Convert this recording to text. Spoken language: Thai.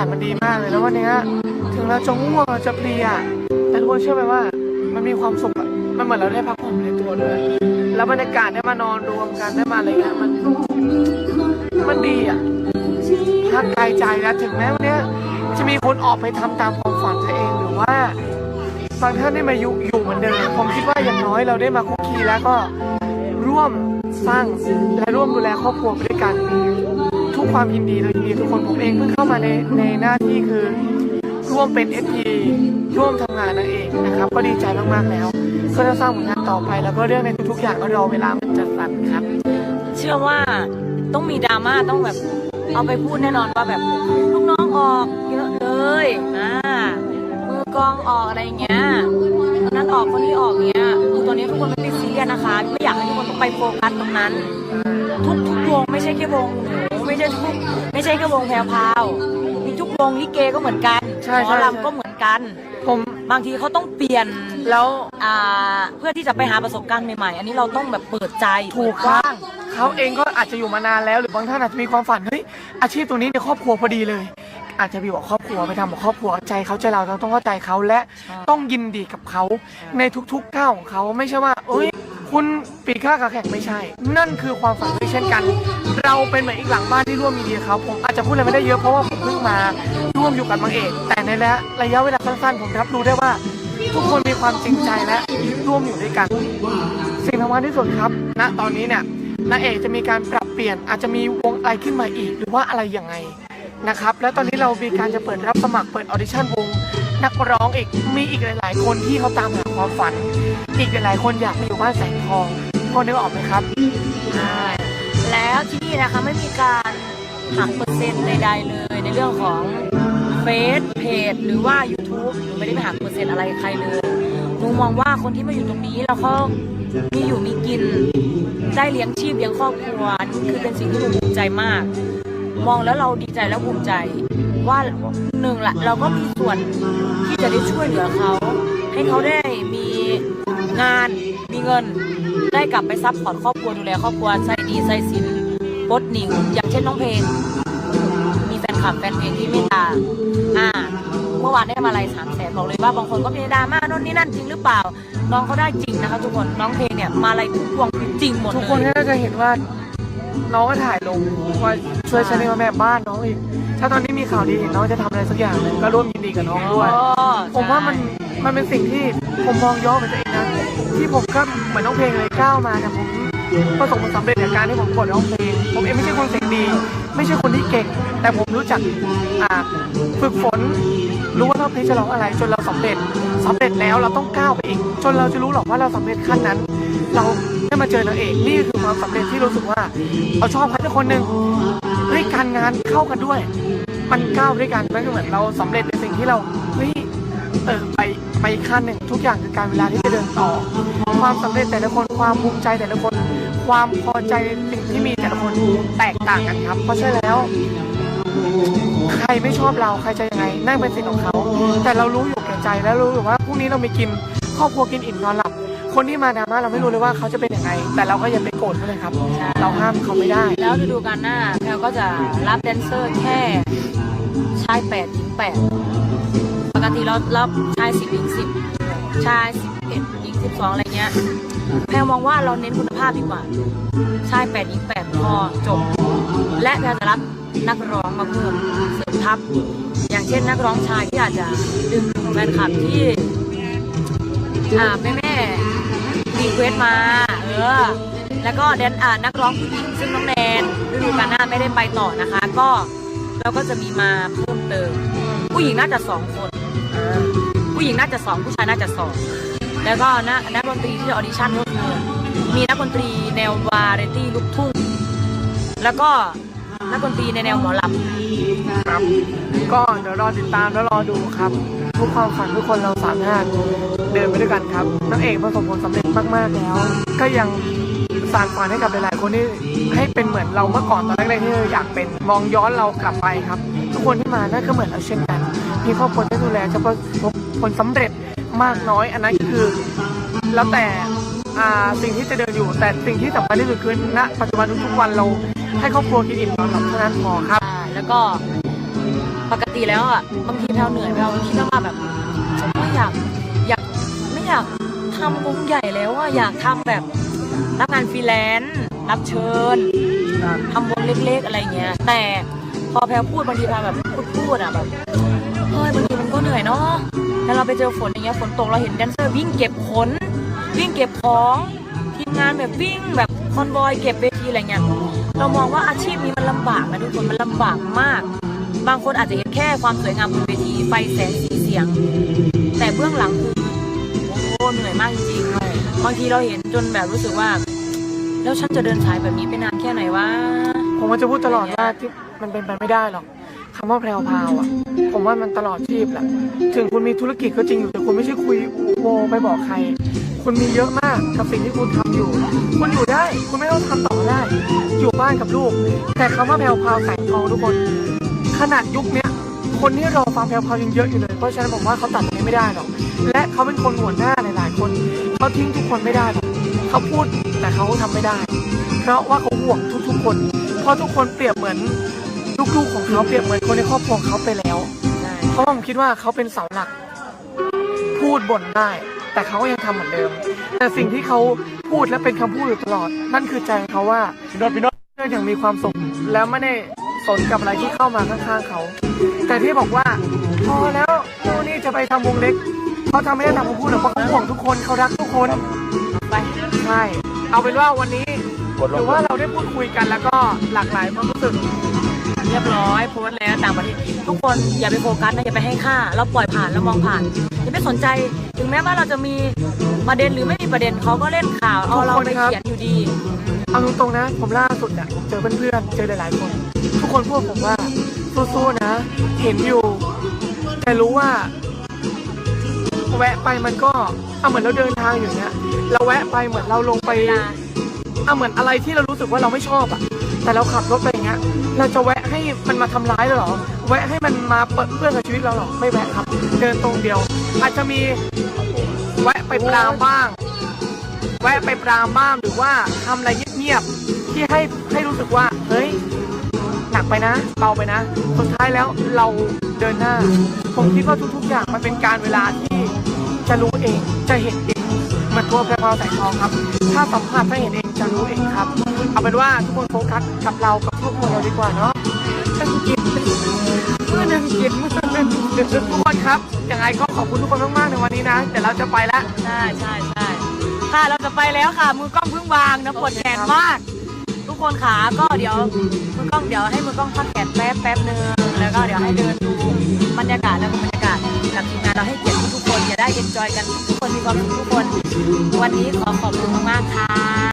าศมันดีมากเลยแล้ววันนี้ถึงเราจะง่วงเราจะเพลียแต่ทุกคนเชื่อไหมว่ามันมีความสุขอะมันเหมือนเราได้พักผ่อนในตัวด้วย แล้วบรรยากาศได้มานอนรวมกันได้มาอะไรเงี้ยมันมันดีอะพักกายใจนะถึงแม้วันนี้จะมีคนออกไปทำตามความฝันตัวเองหรือว่าบางท่านได้มาอยู่อยู่เหมือนเดิมผมคิดว่าอย่างน้อยเราได้มาคุกคีแล้วก็ร่วมสร้างและร่วมดูแลครอบครัวไปด้วยกัน ทุกความยินดีเรายินดีทุกคนผมเองเพิ่งเข้ามาในในหน้าที่คือร่วมเป็นเอทีร่วมทำงานนั่นเองนะครับ ก็ดีใจมากๆแล้ว ก็จะสร้างผลงานต่อไปแล้วก็เรื่องในทุกๆอย่างก็รอเวลามันจัดสรรครับ เชื่อว่าต้องมีดราม่าต้องแบบเอาไปพูดแน่นอนว่าแบบลูกน้องออกเยอะเลยอ่ามือกองออกอะไรอย่างเงี้ยคนนั้นออกคนนี้ออกเงี้ยคือตอนนี้ทุกคนไม่ได้ซีเรียสนะคะ ไม่อยากให้ทุกคนต้องไปโฟกัสตรงนั้น ทุกทุกวงไม่ใช่แค่วงหนู ใช่ทุกไม่ใช่แค่วงแพรวพราวมีทุกวงลิเกก็เหมือนกันใช่หมอใช่ใช่ ลำก็เหมือนกัน ผมบางทีเขาต้องเปลี่ยนแล้วอ่าเพื่อที่จะไปหาประสบการณ์ใหม่ๆ อันนี้เราต้องแบบเปิดใจถูกเปิดกว้างเขาเองก็อาจจะอยู่มานานแล้ว หรือบางท่านอาจจะมีความฝันเฮ้ยอาชีพตรงนี้ในครอบครัวพอดีเลย อาจจะไปบอกครอบครัวไปทำกับครอบครัวใจเขาใจเราเราต้องเข้าใจเขาและต้องยินดีกับเขาในทุกๆก้าวของเขาไม่ใช่ว่า เอ้ย คุณปีกข้ากับแขกไม่ใช่ นั่นคือความฝันด้วยเช่นกัน เราเป็นเหมือนอีกหลังบ้านที่ร่วมมีเดีกับเขาผมอาจจะพูดอะไรไม่ได้เยอะเพราะว่าผมเพิ่งมาร่วมอยู่กับมังเอก แต่ในระระยะเวลาสั้นๆ ผมรับรู้ได้ว่า ทุกคนมีความจริงใจและร่วมอยู่ด้วยกัน สิ่งสำคัญที่สุดครับ ณตอนนี้เนี่ยนางเอกจะมีการปรับเปลี่ยนอาจจะมีวงอะไรขึ้นมาอีก หรือว่าอะไรยังไง นะครับ แล้วตอนนี้เรามีการจะเปิดรับสมัครเปิดออดิชั่นวงนักร้องอีกมีอีกหลาย ๆ คนที่เขาตามหาความฝัน อีกหลาย ๆ คนอยากไปอยู่บ้านแสงทองพอนึกออกไหมครับใช่แล้วที่นี่นะคะไม่มีการหักเปอร์เซ็นต์ใดๆเลย ในเรื่องของเฟซเพจหรือว่า YouTube หนูไม่ได้ไปหักเปอร์เซ็นต์อะไรใครเลยหนูมองว่าคนที่มาอยู่ตรงนี้แล้วเขามีอยู่มีกิน ได้เลี้ยงชีพเลี้ยงครอบครัวนี่คือเป็นสิ่งที่หนูภูมิใจมาก มองแล้วเราดีใจและภูมิใจ ว่าหนึ่งละเราก็มีส่วนที่จะได้ช่วยเหลือเขา ให้เขาได้มีงานมีเงิน ได้กลับไปซัพพอร์ตครอบครัวดูแลครอบครัวใส่ดีใส่สินปดหนิวอย่างเช่นน้องเพลง มีแฟนคลับแฟนเพลงที่เมตตาอ่าเมื่อวานได้มาลัยสามแสนบอกเลยว่าบางคนก็มีดราม่าโน่นนี่นั่นจริงหรือเปล่า น้องเขาได้จริงนะคะทุกคนน้องเพลงเนี่ยมาลัยทุกพวงจริงหมดทุกคนก็จะเห็นว่า น้องก็ถ่ายลงว่าช่วยชาแนลแม่บ้านน้องอีก ถ้าตอนนี้มีข่าวดีเห็นน้องจะทำอะไรสักอย่างหนึงก็ร่วมยินดีกับน้องด้วยอ๋อผมว่ามันใช่มันเป็นสิ่งที่ผมมองย้อนไปตัวเองนะที่ผมก็เหมือนน้องเพลงเลยก้าวมาเนี่ยผมประสบผลสำเร็จในการที่ผมกดร้องเพลง ผมเองไม่ใช่คนเสียงดี ไม่ใช่คนที่เก่ง แต่ผมรู้จักอ่าฝึกฝน รู้ว่าเราเพลงจะร้องอะไร จนเราสำเร็จสำเร็จแล้วเราต้องก้าวไปอีก จนเราจะรู้หรอกว่าเราสำเร็จขั้นนั้น เราได้ มาเจอนางเอกนี่คือความสำเร็จที่รู้สึกว่าเราชอบใครสักคนหนึ่งเฮ้ยการงานเข้ากันด้วย มันก้าวด้วยกันมันก็เหมือนเราสำเร็จในสิ่งที่เราเฮ้ยเออไปไปอีกขั้นหนึ่งทุกอย่างคือการเวลาที่จะเดินต่อ ความสำเร็จแต่ละคนความภูมิใจแต่ละคน ความพอใจสิ่งที่มีแต่ละคนแตกต่างกันครับ เพราะฉะนั้นแล้ว ใครไม่ชอบเราใครจะยังไงนั่นเป็นสิทธิ์ของเขา แต่เรารู้อยู่แก่ใจแล้วรู้อยู่ว่าพรุ่งนี้เรามีกิน ครอบครัวกินอิ่มนอนหลับ คนที่มาดราม่าเราไม่รู้เลยว่าเขาจะเป็นยังไง แต่เราก็อย่าไปโกรธเขาเลยครับ เราห้ามเขาไม่ได้ แล้วฤดูกาลหน้าแพลก็จะรับแดนเซอร์แค่ชายแปดหญิงแปดปกติเรารับชายสิบหญิงสิบชายสิบเอ็ดหญิงสิบสองอะไรเงี้ยแพลมองว่าเราเน้นคุณภาพดีกว่าชายแปดหญิงแปดพอจบ และแพลจะรับนักร้องมาเพิ่มเสริมทัพ อย่างเช่นนักร้องชายที่อาจจะดึงแฟนคลับที่ อ่าแม่แม่รีเควสมาเออแล้วก็แดนอ่านักร้องผู้หญิงซึ่งน้องแนนฤดูกาลหน้าไม่ได้ไปต่อนะคะ ก็เราก็จะมีมาเพิ่มเติม ผู้หญิงน่าจะสองคนผู้หญิงน่าจะสองผู้ชายน่าจะสองแล้วก็นักนักดนตรีที่ออดิชั่นก็คือมีนักดนตรีแนววาไรตี้ลูกทุ่งแล้วก็นักดนตรีในแนวหมอลำครับ ก็เดี๋ยวรอติดตามแล้วรอดูครับ ทุกความฝันทุกคนเราสามารถเดินไปด้วยกันครับนางเอกประสบผลสำเร็จมากๆแล้ว ก็ยังสานฝันให้กับหลายๆคนที่ให้เป็นเหมือนเราเมื่อก่อนตอนแรกๆที่เราอยากเป็นมองย้อนเรากลับไปครับ ทุกคนที่มานั่นก็เหมือนเราเช่นกันมีครอบครัวที่ดูแลจะประสบผลสำเร็จมากน้อยอันนั้นคือ แล้วแต่สิ่งที่จะเดินอยู่ แต่สิ่งที่สำคัญที่สุดคือณปัจจุบันทุกๆวันเราให้ครอบครัวกินอิ่มนอนหลับเท่านั้นพอครับแล้วก็ ปกติแล้วอะบางทีแพลวเหนื่อยแพลวคิดว่าแบบไม่อยากอยากไม่อยากทำวงใหญ่แล้วอะอยากทำแบบรับงานฟรีแลนซ์รับเชิญทำวงเล็กๆอะไรเงี้ย แต่พอแพลวพูดบางทีแพลวแบบพูดพูดอะแบบเฮ้ยบางทีมันก็เหนื่อยเนาะแล้วเราไปเจอฝนอย่างเงี้ยฝนตกเราเห็นแดนเซอร์วิ่งเก็บขนวิ่งเก็บของทีมงานแบบวิ่งแบบคอนวอยเก็บเวทีอะไรเงี้ยเรามองว่าอาชีพนี้มันลำบากนะทุกคนมันลำบากมาก บางคนอาจจะเห็นแค่ความสวยงามบนเวทีไฟแสงสีเสียง แต่เบื้องหลังคือโอ้โหเหนื่อยมากจริงๆบางทีเราเห็นจนแบบรู้สึกว่า แล้วฉันจะเดินสายแบบนี้ไปนานแค่ไหนวะผมก็จะพูดตลอดว่าที่มันเป็นไปไม่ได้หรอกคำว่าแพรวพาวอะ ผมว่ามันตลอดชีพแหละถึงคุณมีธุรกิจก็จริงอยู่แต่คุณไม่ใช่คุยโวไปบอกใคร คุณมีเยอะมากกับสิ่งที่คุณทำอยู่ คุณอยู่ได้ คุณไม่ต้องทำต่อได้ อยู่บ้านกับลูก แต่คำว่าแพรวพาวแสงทองทุกคน ขนาดยุคเนี้ยคนที่รอฟังแพรวพราวยังเยอะอยู่เลย เพราะฉะนั้นผมว่าเขาตัดตรงนี้ไม่ได้หรอก และเขาเป็นคนหัวหน้าหลายๆ คนเขาทิ้งทุกคนไม่ได้หรอกเขาพูดแต่เขาทำไม่ได้ เพราะว่าเขาห่วงทุกๆคน เพราะทุกคนเปรียบเหมือนลูกๆของเขาเปรียบเหมือนคนในครอบครัวของเขาไปแล้วใช่เพราะว่าผมคิดว่าเขาเป็นเสาหลัก พูดบ่นได้ แต่เขาก็ยังทำเหมือนเดิม แต่สิ่งที่เขาพูดและเป็นคำพูดอยู่ตลอด นั่นคือใจเขาว่าพี่นนพี่นนเพื่อนอย่างมีความสุขแล้วไม่ได้ สนกับอะไรที่เข้ามาข้างๆเขา แต่ที่บอกว่าพอแล้วโน่นนี่จะไปทำวงเล็กเขาทำไม่ได้ตามคำพูดหรอกเพราะเขาห่วงทุกคนเขารักทุกคนไปใช่เอาเป็นว่าวันนี้ถือว่าเราได้พูดคุยกันแล้วก็หลากหลายความรู้สึก เรียบร้อยโพสต์แล้วต่างประเทศทุกคนอย่าไปโฟกัสนะอย่าไปให้ค่า เราปล่อยผ่านเรามองผ่านอย่าไปสนใจ ถึงแม้ว่าเราจะมีประเด็นหรือไม่มีประเด็นเขาก็เล่นข่าวเอาเราไปเขียนอยู่ดี เอาตรงๆนะ ผมล่าสุดเนี่ยผมเจอเพื่อนๆเจอหลายๆคน ทุกคนพูดผมว่าสู้ๆนะ เห็นอยู่ แต่รู้ว่า แวะไปมันก็เอาเหมือนเราเดินทางอยู่เนี่ยเราแวะไปเหมือนเราลงไปเอาเหมือนอะไรที่เรารู้สึกว่าเราไม่ชอบอะแต่เราขับรถไปอย่างเงี้ย เราจะแวะให้มันมาทำร้ายเราหรอ แวะให้มันมาเปิดเพื่อนกับชีวิตเราหรอ ไม่แวะครับ เดินตรงเดียว อาจจะมีแวะไปปรามบ้าง แวะไปปรามบ้างหรือว่าทำอะไรเงียบๆที่ให้ให้รู้สึกว่า เฮ้ย หนักไปนะเบาไปนะ สุดท้ายแล้วเราเดินหน้า ผมคิดว่าทุก ๆ อย่างมันเป็นการเวลาที่จะรู้เองจะเห็นเองมันตัวแพรวแสงทองครับ ถ้าสัมผัสถ้าเห็นเองจะรู้เองครับ เอาเป็นว่าทุกคนโฟกัสกับเรากับครอบครัวเราดีกว่าเนาะเป็นกินเมื่อหนึ่งกินเมื่อหนึ่งกินทุกคนครับยังไงก็ขอบคุณทุกคนมากๆในวันนี้นะเดี๋ยวเราจะไปแล้วใช่ใช่ใช่ค่ะเราจะไปแล้วค่ะ มือกล้องเพิ่งวางนะปวดแขนมาก คนขาก็เดี๋ยวมือกล้องเดี๋ยวให้มือกล้องพักแขนแป๊บแป๊บนึงแล้วก็เดี๋ยวให้เดินดูบรรยากาศแล้วก็บรรยากาศกับทีมงานเราให้เกียรติทุกคนอย่าได้เอ็นจอยกันทุกคนมีความสุขทุกคน วันนี้ขอขอบคุณมากๆค่ะ